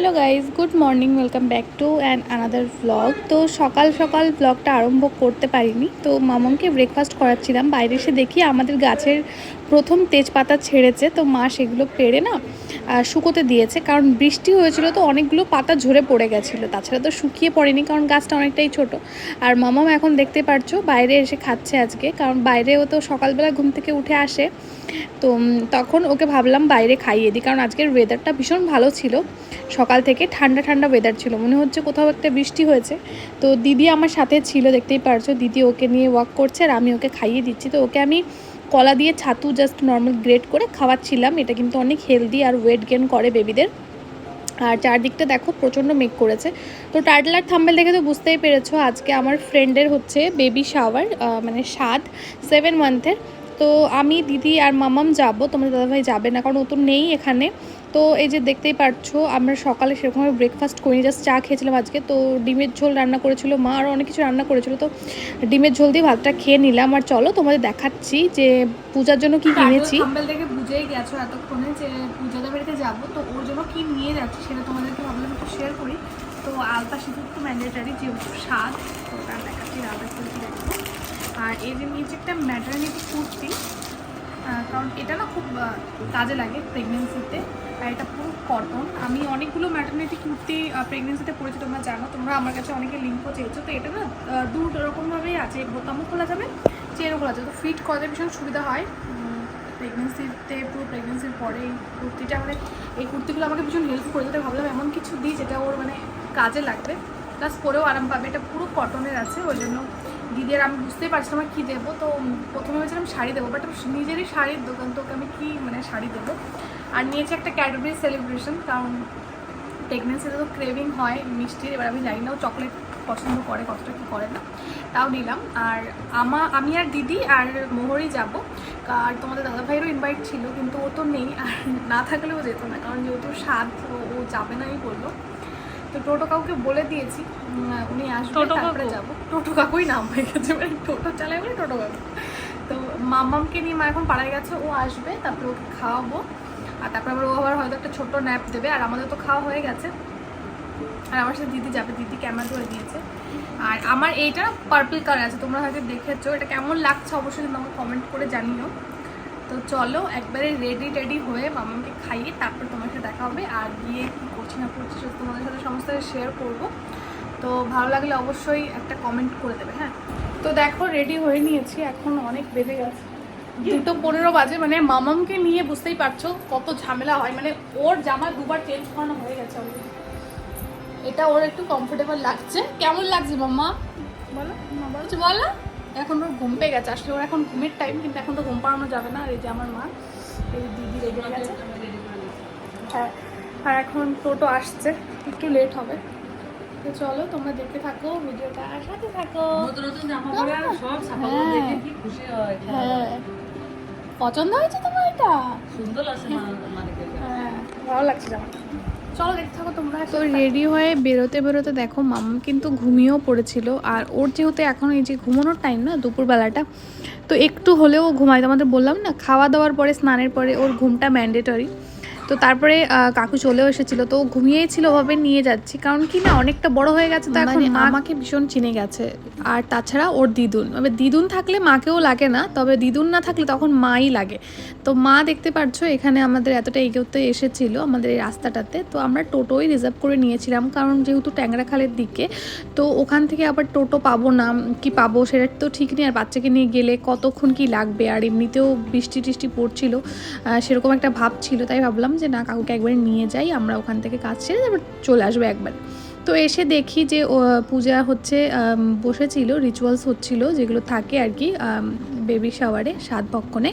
Hello guys good morning welcome back to and another blog তো সকাল সকাল ব্লগটা আরম্ভ করতে পারিনি। তো মামনকে ব্রেকফাস্ট করাচ্ছিলাম। বাইরে এসে দেখি আমাদের গাছের প্রথম তেজপাতা ছেড়েছে, তো মা সেগুলো পেড়ে না শুকোতে দিয়েছে। কারণ বৃষ্টি হয়েছিল তো অনেকগুলো পাতা ঝরে পড়ে গেছিল। তাছাড়া তো শুকিয়ে পড়েনি, কারণ গাছটা অনেকটাই ছোট। আর মামাম এখন দেখতে পারছ, বাইরে এসে খাচ্ছে আজকে। কারণ বাইরেও তো সকালবেলা ঘুম থেকে উঠে আসে। তো তখন ওকে ভাবলাম বাইরে খাইয়ে দিই, কারণ আজকের ওয়েদারটা ভীষণ ভালো ছিল। সকাল থেকে ঠান্ডা ঠান্ডা ওয়েদার ছিল। মনে হচ্ছে কোথাও একটা বৃষ্টি হয়েছে। তো দিদি আমার সাথে ছিল, দেখতেই পারছ। দিদি ওকে নিয়ে ওয়াক করছে আর আমি ওকে খাইয়ে দিচ্ছি। তো ওকে আমি কলা দিয়ে ছাতু জাস্ট নর্মাল গ্রেট করে খাওয়াচ্ছিলাম। এটা কিন্তু অনেক হেলদি আর ওয়েট গেন করে বেবিদের আর চারদিকটা দেখো প্রচণ্ড মেক করেছে। তো টার্টলার থাম্বেল দেখে তো বুঝতেই পেরেছ, আজকে আমার ফ্রেন্ডের হচ্ছে বেবি শাওয়ার মানে সাত সেভেন মান্থের তো আমি দিদি আর মামাম যাব তোমার দাদাভাই যাবে না, কারণ ও তো নেই এখানে। তো এই যে দেখতেই পারছ আমরা সকালে সেরকমভাবে ব্রেকফাস্ট করিনি জাস্ট চা খেয়েছিলাম আজকে। তো ডিমের ঝোল রান্না করেছিল মা আরও অনেক কিছু রান্না করেছিল। তো ডিমের ঝোল দিয়ে ভাতটা খেয়ে নিলাম। আর চলো তোমাদের দেখাচ্ছি যে পূজার জন্য কি কিনেছি। দেখে বুঝেই গেছো এতক্ষণে যে পূজাদের বাড়িতে যাব। তো ওর জন্য কি নিয়ে যাচ্ছি সেটা তোমাদেরকে ভাবলাম একটু শেয়ার করি। তো আলতা সিঁদুর তো ম্যান্ডেটারি যেহেতু স্বাদ তো ওটা দেখাচ্ছি আলতা সিঁদুর দেখব। আর এই যে নিয়েছি একটা ম্যাটারনিটি কুর্তি কারণ এটা না খুব কাজে লাগে প্রেগনেন্সিতে আর এটা পুরো কটন আমি অনেকগুলো ম্যাটারনিটি কুর্তি প্রেগনেন্সিতে পড়েছি, তোমরা জানো, তোমরা আমার কাছে অনেকে লিঙ্কও চেয়েছো। তো এটা না দু রকমভাবেই আছে, বোতামও খোলা যাবে চেনও খোলা যাবে। তো ফিট করাতে ভীষণ সুবিধা হয়। প্রেগনেন্সিতে পুরো প্রেগনেন্সির পরে এই কুর্তিটা মানে এই কুর্তিগুলো আমাকে ভীষণ হেল্প করে তাই ভাবলাম এমন কিছু দিই যেটা ওর মানে কাজে লাগবে। প্লাস পরেও আরাম পাবে। এটা পুরো কটনের আছে, ওই জন্য দিদি আর আমি বুঝতেই পারছিলাম না কী দেবো। তো প্রথমে ভেবেছিলাম শাড়ি দেবো বাট নিজেরই শাড়ির দোকান, তোকে আমি কী মানে শাড়ি দেবো? আর নিয়েছি একটা ক্যাডবেরি সেলিব্রেশন কারণ প্রেগনেন্সিতে তো ক্রেভিং হয় মিষ্টির এবার আমি জানি না ও চকলেট পছন্দ করে কতটা কী করে না। তাও নিলাম। আর আমা আমি আর দিদি আর মোহরই যাব। আর তোমাদের দাদাভাইয়েরও ইনভাইট ছিল কিন্তু ও তো নেই আর না থাকলেও যেত না কারণ যেহেতু স্বাদ ও যাবে নাই বলল। তো টোটো কাউকে বলে দিয়েছি উনি আসবে তারপরে যাব। টোটো কাকুই নাম হয়ে গেছে মানে টোটো চালায় বলে টোটো কাকু। তো মামামকে নিয়ে মা এখন পাড়ায় গেছে ও আসবে তারপরে ওকে খাওয়াবো। আর তারপর আবার ও আবার হয়তো একটা ছোট্ট ন্যাপ দেবে, আর আমাদের তো খাওয়া হয়ে গেছে। আর আমার সাথে দিদি যাবে, দিদি ক্যামেরা ধরে দিয়েছে আর আমার এইটা পার্পল কালার আছে, তোমরা হয়তো দেখেছ, এটা কেমন লাগছে অবশ্যই কিন্তু আমাকে কমেন্ট করে জানিও। তো চলো, একবারে রেডি টেডি হয়ে মামাকে খাইয়ে তারপর তোমার সাথে দেখা হবে, আর গিয়ে কী করছি না করছি সেটা তোমাদের সাথে সমস্ত শেয়ার করব। তো ভালো লাগলে অবশ্যই একটা কমেন্ট করে দেবে হ্যাঁ? তো দেখো রেডি হয়ে নিয়েছি, এখন অনেক বেড়ে গেছে। দুটো পনেরো বাজে মানে মামামকে নিয়ে বুঝতেই পারছ কত ঝামেলা হয়। মানে ওর জামা দুবার চেঞ্জ করানো হয়ে গেছে অলরেডি এটা ওর একটু কমফোর্টেবল লাগছে। কেমন লাগছে মাম্মা? বলো। মা বলছে বলো। এখন ওর ঘুম পেয়ে গেছে। আসলে ওর এখন ঘুমের টাইম কিন্তু এখন তো ঘুম পাড়ানো যাবে না। আর এই যে আমার মা এই দিদি রেডি হয়ে গেছে। হ্যাঁ আর এখন টোটো আসছে। একটু লেট হবে। তো চলো তোমরা দেখতে থাকো ভিডিওটা। আর সাথে থাকো। নতুন নতুন জামা পরে আর সব হ্যাঁ। দেখে কি খুশি হয়। হ্যাঁ। পছন্দ হয়েছে তোমার এটা? সুন্দর লাগছে হ্যাঁ ভালো লাগছে জামাটা চলো দেখতে থাকো তোমরা তো রেডি হয়ে বেরোতে বেরোতে দেখো মাম কিন্তু ঘুমিয়েও পড়েছিল। আর ওর যেহেতু এখন এই যে ঘুমানোর টাইম না দুপুরবেলাটা তো একটু হলেও ঘুমায়। তোমাদের বললাম না খাওয়া দাওয়ার পরে স্নানের পরে ওর ঘুমটা ম্যান্ডেটরি তো তারপরে কাকু চলেও এসেছিল। তো ও ঘুমিয়েই ছিল ওভাবে নিয়ে যাচ্ছি। কারণ কি না অনেকটা বড় হয়ে গেছে তো এখন মা আমাকে ভীষণ চিনে গেছে। আর তাছাড়া ওর দিদুন। তবে দিদুন থাকলে মাকেও লাগে না। তবে দিদুন না থাকলে তখন মাই লাগে। তো মা দেখতে পাচ্ছ এখানে আমাদের এতটা এগোতে এসেছিল আমাদের এই রাস্তাটাতে। তো আমরা টোটোই রিজার্ভ করে নিয়েছিলাম। কারণ যেহেতু ট্যাংরাখালের দিকে তো ওখান থেকে আবার টোটো পাবো না কি পাবো সেটা তো ঠিক নেই। আর বাচ্চাকে নিয়ে গেলে কতক্ষণ কি লাগবে? আর এমনিতেও বৃষ্টি টিষ্টি পড়ছিল। সেরকম একটা ভাব ছিল তাই ভাবলাম যে না কাকুকে একবার নিয়ে যাই, আমরা ওখান থেকে কাজ ছেড়ে তারপর চলে আসব একবার। তো এসে দেখি যে পূজা হচ্ছে বসেছিল রিচুয়ালস হচ্ছিল, যেগুলো থাকে আর কি বেবি শাওয়ারে সাত ভক্ষণে।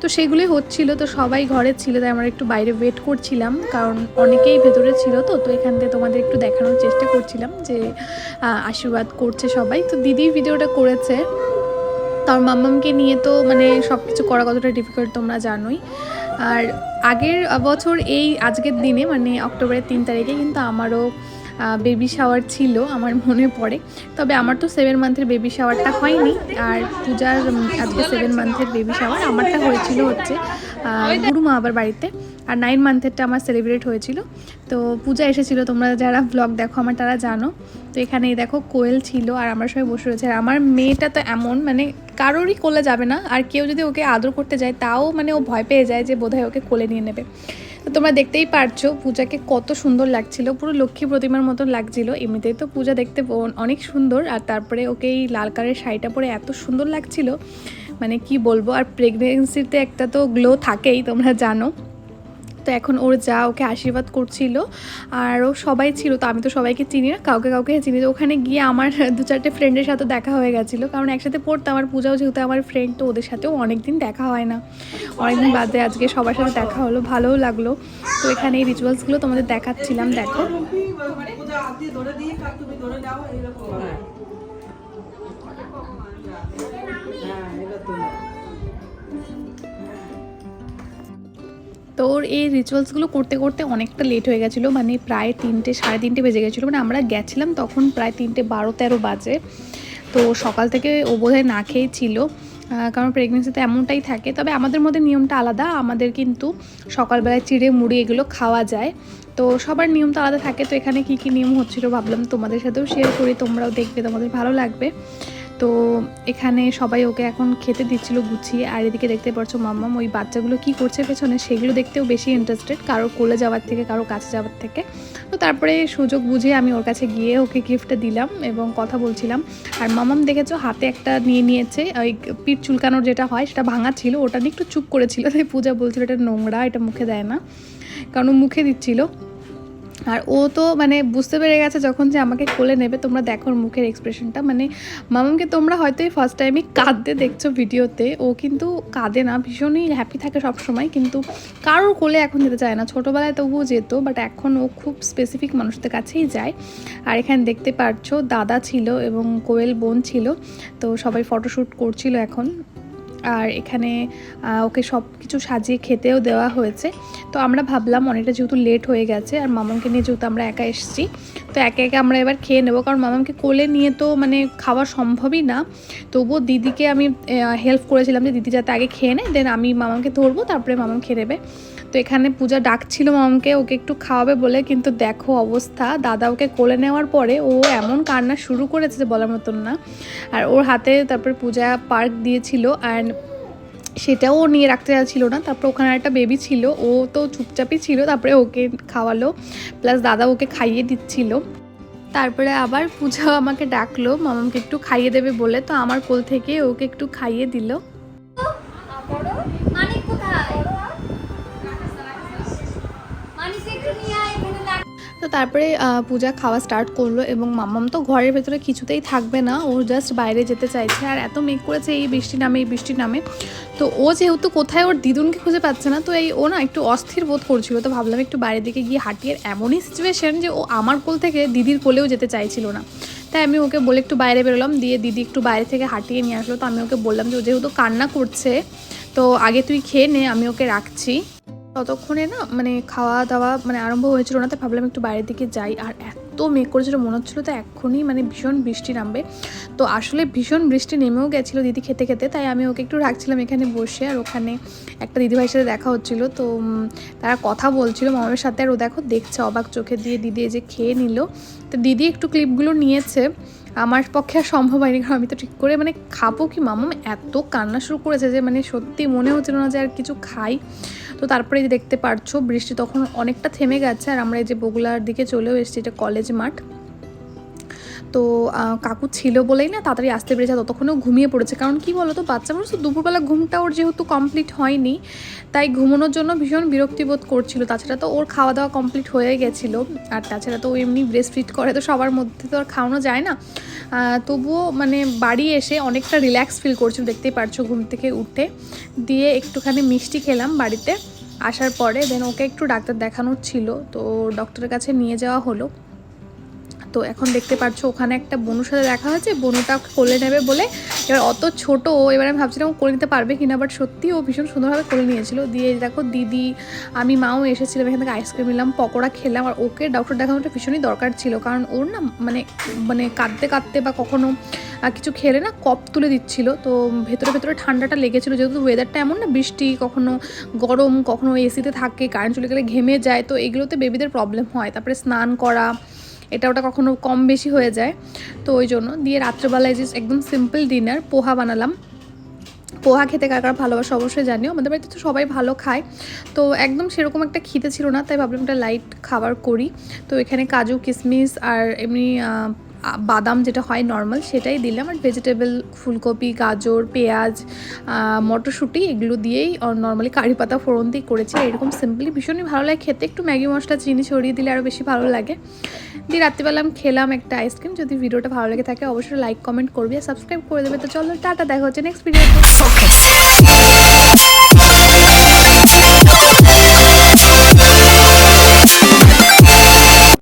তো সেগুলোই হচ্ছিল, তো সবাই ঘরে ছিল, তাই আমরা একটু বাইরে ওয়েট করছিলাম, কারণ অনেকেই ভেতরে ছিল, তো তো এখান থেকে তোমাদের একটু দেখানোর চেষ্টা করছিলাম যে আশীর্বাদ করছে সবাই। তো দিদি ভিডিওটা করেছে। তার মাম্মামকে নিয়ে তো মানে সব কিছু করা কতটা ডিফিকাল্ট তোমরা জানোই। আর আগের বছর এই আজকের দিনে মানে অক্টোবরের তিন তারিখে কিন্তু আমারও বেবি শাওয়ার ছিল, আমার মনে পড়ে। তবে আমার তো সেভেন মান্থের বেবি শাওয়ারটা হয়নি। আর পূজার আজকে সেভেন মান্থের বেবি শাওয়ার আমারটা হয়েছিল হচ্ছে গুরু গুরুমা আবার বাড়িতে। আর নাইন মান্থেরটা আমার সেলিব্রেট হয়েছিল। তো পূজা এসেছিল, তোমরা যারা ব্লগ দেখো আমার, তারা জানো। তো এখানে দেখো, কোয়েল ছিল আর আমরা সবাই বসে রয়েছে। আর আমার মেয়েটা তো এমন মানে কারোরই কোলে যাবে না। আর কেউ যদি ওকে আদর করতে যায়, তাও মানে ও ভয় পেয়ে যায় যে বোধহয় ওকে কোলে নিয়ে নেবে। তো তোমরা দেখতেই পারছ, পূজাকে কত সুন্দর লাগছিল। পুরো লক্ষ্মী প্রতিমার মতো লাগছিল। এমনিতেই তো পূজা দেখতে অনেক সুন্দর। আর তারপরে ওকে এই লাল কালারের শাড়িটা পরে এত সুন্দর লাগছিল। মানে কি বলব, আর প্রেগনেন্সিতে একটা তো গ্লো থাকেই, তোমরা জানো। তো এখন ওর যা ওকে আশীর্বাদ করছিল আর ও সবাই ছিল, তো আমি তো সবাইকে চিনি না, কাউকে কাউকে চিনি ওখানে গিয়ে আমার দু চারটে ফ্রেন্ডের সাথে দেখা হয়ে গেছিল, কারণ একসাথে পড়তাম আর পূজাও যেহেতু আমার ফ্রেন্ড তো ওদের সাথেও অনেকদিন দেখা হয় না। অনেকদিন বাদে আজকে সবার সাথে দেখা হলো, ভালোও লাগল। তো এখানে এই রিচুয়ালসগুলো তোমাদের দেখাচ্ছিলাম, দেখো। হ্যাঁ তো ওর এই রিচুয়ালসগুলো করতে করতে অনেকটা লেট হয়ে গেছিল মানে প্রায় তিনটে, সাড়ে তিনটে বেজে গেছিল। মানে আমরা গেছিলাম তখন প্রায় তিনটে বারো, তেরো বাজে। তো সকাল থেকে ও বোধহয় না খেয়েই ছিল কারণ প্রেগনেন্সিতে এমনটাই থাকে। তবে আমাদের মধ্যে নিয়মটা আলাদা, আমাদের কিন্তু সকালবেলায় চিড়ে মুড়ি এগুলো খাওয়া যায়। তো সবার নিয়ম তো আলাদা থাকে, তো এখানে কী কী নিয়ম হচ্ছিল ভাবলাম তোমাদের সাথেও শেয়ার করি, তোমরাও দেখবে, তোমাদের ভালো লাগবে। তো এখানে সবাই ওকে এখন খেতে দিচ্ছিল গুছিয়ে আর এদিকে দেখতে পাচ্ছ মাম্মাম ওই বাচ্চাগুলো কি করছে পেছনে সেগুলো দেখতেও বেশি ইন্টারেস্টেড কারও কোলে যাওয়ার থেকে, কারও কাছে যাওয়ার থেকে। তো তারপরে সুযোগ বুঝে আমি ওর কাছে গিয়ে ওকে গিফটটা দিলাম এবং কথা বলছিলাম। আর মামাম দেখেছ হাতে একটা নিয়ে নিয়েছে, ওই পিঠ চুলকানোর যেটা হয় সেটা ভাঙা ছিল, ওটা নিয়ে একটু চুপ করেছিল। তাই পূজা বলছিল এটা নোংরা, এটা মুখে দেয় না। কারণ মুখে দিচ্ছিল। আর ও তো মানে বুঝতে পেরে গেছে যখন যে আমাকে কোলে নেবে, তোমরা দেখো মুখের এক্সপ্রেশনটা মানে মামামকে তোমরা হয়তো এই ফার্স্ট টাইমই কাঁদতে দেখছ ভিডিওতে। ও কিন্তু কাঁদে না, ভীষণই হ্যাপি থাকে সব সময় কিন্তু কারোর কোলে এখন যেতে চায় না। ছোটোবেলায় তবুও যেত বাট এখন ও খুব স্পেসিফিক মানুষদের কাছেই যায়। আর এখানে দেখতে পারছ, দাদা ছিল এবং কোয়েল বোন ছিল। তো সবাই ফটোশ্যুট করছিল এখন। আর এখানে ওকে সব কিছু সাজিয়ে খেতেও দেওয়া হয়েছে। তো আমরা ভাবলাম অনেকটা যেহেতু লেট হয়ে গেছে আর মামামকে নিয়ে যেহেতু আমরা একা এসেছি, তো একে একে আমরা এবার খেয়ে নেব। কারণ মামামকে কোলে নিয়ে তো মানে খাওয়া সম্ভবই না। তবুও দিদিকে আমি হেল্প করেছিলাম যে দিদি যাতে আগে খেয়ে নেয় দেন আমি মামামকে ধরবো, তারপরে মামাম খেয়ে নেবে। তো এখানে পূজা ডাকছিল মামামকে ওকে একটু খাওয়াবে বলে, কিন্তু দেখো অবস্থা। দাদা ওকে কোলে নেওয়ার পরে ও এমন কান্না শুরু করেছে বলার মতন না। আর ওর হাতে তারপরে পূজা পার্ক দিয়েছিল অ্যান্ড সেটাও ও নিয়ে রাখতে চাচ্ছিলো না। তারপর ওখানে একটা বেবি ছিল, ও তো চুপচাপই ছিল, তারপরে ওকে খাওয়ালো প্লাস দাদা ওকে খাইয়ে দিচ্ছিল। তারপরে আবার পূজা আমাকে ডাকলো মামাকে একটু খাইয়ে দেবে বলে। তো আমার কোল থেকে ওকে একটু খাইয়ে দিল। তারপরে পূজা খাওয়া স্টার্ট করল এবং মাম্মাম তো ঘরের ভেতরে কিছুতেই থাকবে না। ও জাস্ট বাইরে যেতে চাইছে আর এত মেঘ করেছে এই বৃষ্টি নামে, এই বৃষ্টি নামে। তো ও যেহেতু কোথায় ওর দিদুনকে খুঁজে পাচ্ছে না, তো এই ও না একটু অস্থির বোধ করছিল। তো ভাবলাম একটু বাইরের দিকে গিয়ে হাঁটিয়ে এমনই সিচুয়েশন যে ও আমার কোল থেকে দিদির কোলেও যেতে চাইছিল না। তাই আমি ওকে বলে একটু বাইরে বেরোলাম। দিয়ে দিদি একটু বাইরে থেকে হাঁটিয়ে নিয়ে আসলো। তো আমি ওকে বললাম যে ও যেহেতু কান্না করছে, তো আগে তুই খেয়ে নে, আমি ওকে রাখছি। ততক্ষণে না মানে খাওয়া দাওয়া মানে আরম্ভ হয়েছিল না, তাই ভাবলাম একটু বাইরের দিকে যাই। আর এত মেঘ করেছিল, মনে হচ্ছিল তো এক্ষুনি মানে ভীষণ বৃষ্টি নামবে। তো আসলে ভীষণ বৃষ্টি নেমেও গেছিল দিদি খেতে খেতে, তাই আমি ওকে একটু রাখছিলাম এখানে বসে। আর ওখানে একটা দিদিভাইয়ের সাথে দেখা হচ্ছিল, তো তারা কথা বলছিল মামার সাথে। আর ও দেখো দেখছে, অবাক চোখে দিয়ে দিদি যে খেয়ে নিল। তো দিদি একটু ক্লিপগুলো নিয়েছে। আমার পক্ষে আর সম্ভব হয়নি, কারণ আমি তো ঠিক করে মানে খাব কি মামাম এত কান্না শুরু করেছে যে মানে সত্যি মনে হচ্ছিল না যে আর কিছু খাই। তো তারপরে দেখতে পারছ, বৃষ্টি তখন অনেকটা থেমে গেছে, আর আমরা এই যে বগুলার দিকে চলেও এসেছি, এটা কলেজ মাঠ। তো কাকু ছিল বলেই না তাড়াতাড়ি আসতে পেরেছে, ততক্ষণেও ঘুমিয়ে পড়েছে। কারণ কি বলো তো বাচ্চা মানুষ তো দুপুরবেলা ঘুমটা ওর যেহেতু কমপ্লিট হয়নি, তাই ঘুমানোর জন্য ভীষণ বিরক্তিবোধ করছিল। তাছাড়া তো ওর খাওয়া দাওয়া কমপ্লিট হয়ে গেছিল, আর তাছাড়া তো ও এমনি ব্রেস্ট ফিট করে, তো সবার মধ্যে তো আর খাওয়ানো যায় না। তবুও মানে বাড়ি এসে অনেকটা রিল্যাক্স ফিল করছিল, দেখতেই পারছ ঘুম থেকে উঠে দিয়ে একটুখানি মিষ্টি খেলাম বাড়িতে, আসার পরে দেন ওকে একটু ডাক্তার দেখানোর ছিল, তো ডক্টরের কাছে নিয়ে যাওয়া হলো। তো এখন দেখতে পাচ্ছ ওখানে একটা বনুর সাথে দেখা হয়েছে, বনুটা কোলে নেবে বলে। এবার অত ছোট, ও এবার আমি ভাবছিলাম ও কোলে নিতে পারবে কিনা বাট সত্যি ও ভীষণ সুন্দরভাবে কোলে নিয়েছিল। দিয়ে দেখো, দিদি, আমি, মাও এসেছিলাম, এখান থেকে আইসক্রিম নিলাম, পকোড়া খেলাম, আর ওকে ডক্টর দেখানোটা ভীষণই দরকার ছিল, কারণ ওর না মানে মানে কাঁদতে কাঁদতে বা কখনো কিছু খেলে না কপ তুলে দিচ্ছিল। তো ভেতরে ভেতরে ঠান্ডাটা লেগেছিলো, যেহেতু ওয়েদারটা এমন না, বৃষ্টি, কখনো গরম, কখনো এসিতে থাকে কারেন্ট চলে গেলে ঘেমে যায়, তো এগুলোতে বেবিদের প্রবলেম হয়। তারপরে স্নান করা এটা ওটা কখনো কম বেশি হয়ে যায়। তো ওই জন্য দিয়ে রাত্রেবেলায় যে একদম সিম্পল ডিনার পোহা বানালাম। পোহা খেতে কার কার ভালোবাসা অবশ্যই জানিও। আমাদের বাড়িতে তো সবাই ভালো খায়। তো একদম সেরকম একটা খিদে ছিল না, তাই ভাবলাম একটা লাইট খাবার করি। তো এখানে কাজু কিশমিশ আর এমনি বাদাম যেটা হয় নর্মাল সেটাই দিলাম আর ভেজিটেবল ফুলকপি, গাজর, পেঁয়াজ মটরশুঁটি এগুলো দিয়েই নর্মালি কারি পাতা, ফোড়ন দিয়ে করেছি এরকম সিম্পলি ভীষণই ভালো লাগে খেতে। একটু ম্যাগি মশলা, চিনি ছড়িয়ে দিলে আরও বেশি ভালো লাগে। দিয়ে রাত্রিবেলা আমি খেলাম একটা আইসক্রিম যদি ভিডিওটা ভালো লাগে থাকে অবশ্যই লাইক কমেন্ট করবে আর সাবস্ক্রাইব করে দেবে। তো চলো, টাটা, দেখা হচ্ছে নেক্সট ভিডিওতে